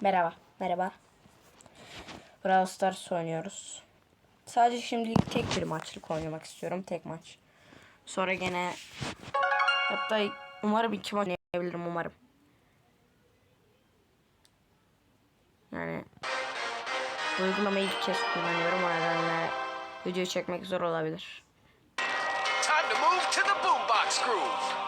Merhaba. Merhaba. Brawl Stars oynuyoruz. Sadece şimdilik tek bir maçlık oynamak istiyorum. Tek maç. Sonra gene hatta umarım iki maç oynayabilirim umarım. Yani bu uygulamayı ilk kez kullanıyorum. O nedenle video çekmek zor olabilir. Time to move to the boombox groove.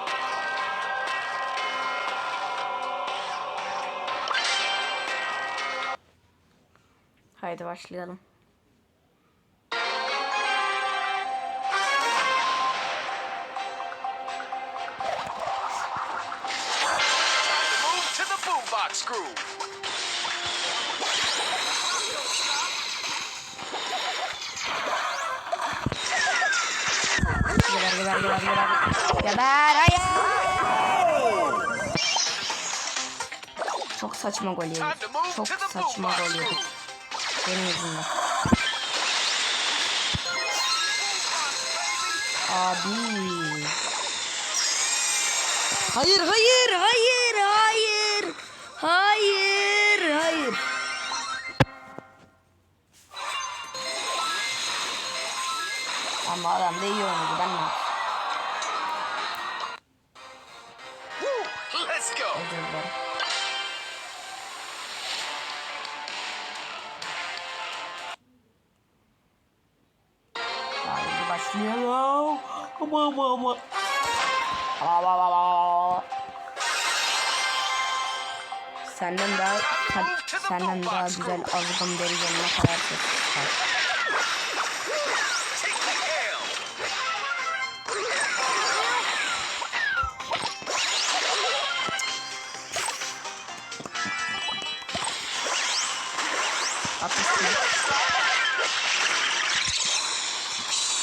Haydi başlayalım. Geber geber geber geber. Geber hayır. Çok saçma gol yedik. Çok saçma gol yedik. Benim yüzümden. Abi. Hayır hayır hayır hayır. Hayır hayır. Ama adam da iyi oynadı ben ne! Let's go. Başlayalım. Ama ama ama. Ama ama ama. Senden daha sen- senden daha güzel azgın deri yanına kadar ses çıkar.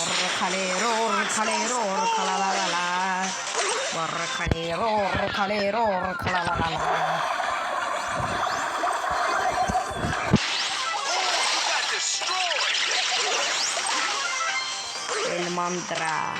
Orcalero, orcalero, orcala la la la. Orcalero, orcalero, orcala la la la. El mantra.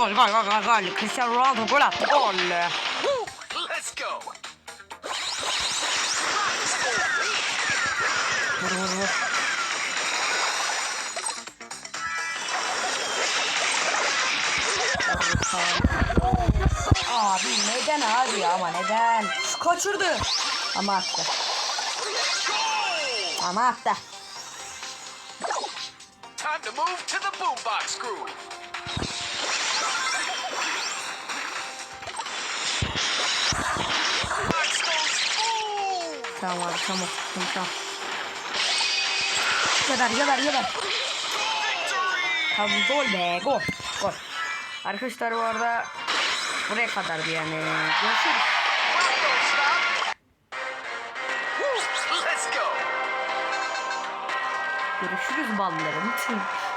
Gol, gol, gol, gol, gol. Cristiano Ronaldo gol attı. Gol. Let's go. Vur, vur, vur. Abi neden abi ama neden? Kaçırdı. Ama attı. Ama attı. Time to move to the boombox groove. Tamam abi tamam. Tamam tamam. Geber geber geber. Tamam gol be gol. Gol. Arkadaşlar bu arada buraya kadardı yani. Görüşürüz. Görüşürüz ballarım.